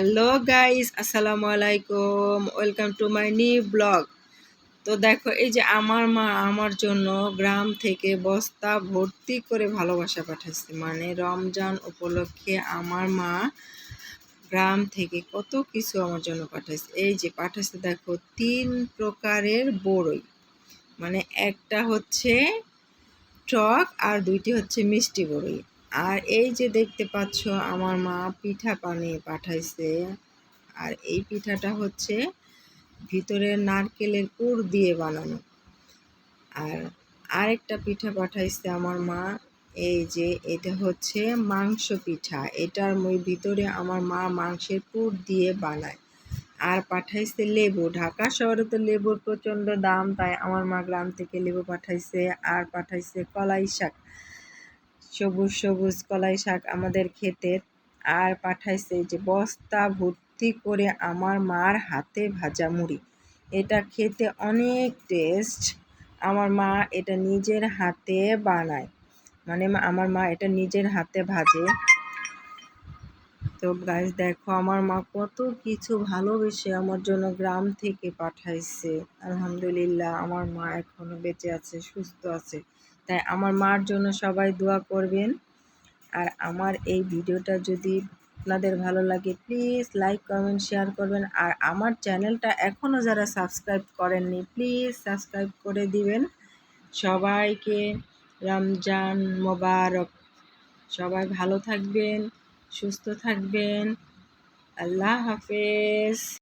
Hello guys, আসসালামু আলাইকুম। Welcome to my new blog. তো দেখো, এই যে আমার মা আমার জন্য গ্রাম থেকে বস্তা ভর্তি করে ভালোবাসা পাঠাচ্ছে মানে রমজান উপলক্ষে আমার মা গ্রাম থেকে কত কিছু আমার জন্য পাঠাইছে। এই যে পাঠাচ্ছে দেখো, তিন প্রকারের বড়ই। মানে একটা হচ্ছে টক আর দুইটি হচ্ছে মিষ্টি বড়ই। আর এই যে দেখতে পাচ্ছ, আমার মা পিঠা বানিয়ে পাঠাইছে। আর এই পিঠাটা হচ্ছে ভিতরে নারকেলের পুর দিয়ে বানানো। আর আরেকটা পিঠা পাঠাইছে আমার মা, এই যে এটা হচ্ছে মাংস পিঠা। এটার মই ভিতরে আমার মা মাংসের পুর দিয়ে বানায়। আর পাঠাইছে লেবু। ঢাকা শহরে তো লেবুর প্রচণ্ড দাম, তাই আমার মা গ্রাম থেকে লেবু পাঠাইছে। আর পাঠাইছে কলাই শাক। সবুজ সবুজ কলাই শাক আমাদের ক্ষেতের আর পাঠাইছে যে, বস্তা ভর্তি করে আমার মার হাতে ভাজা মুড়ি। এটা খেতে অনেক টেস্ট। আমার মা এটা নিজের হাতে বানায়। মানে আমার মা এটা নিজের হাতে ভাজে। তো গাছ দেখো, আমার মা কত কিছু ভালোবেসে আমার জন্য গ্রাম থেকে পাঠাইছে। আলহামদুলিল্লাহ, আমার মা এখনও বেঁচে আছে, সুস্থ আছে। তাই আমার মার জন্য সবাই দোয়া করবেন। আর আমার এই ভিডিওটা যদি আপনাদের ভালো লাগে প্লিজ লাইক কমেন্ট শেয়ার করবেন। আর আমার চ্যানেলটা এখনও যারা সাবস্ক্রাইব করেননি প্লিজ সাবস্ক্রাইব করে দিবেন। সবাইকে রমজান মোবারক। সবাই ভালো থাকবেন, সুস্থ থাকবেন। আল্লাহ হাফেজ।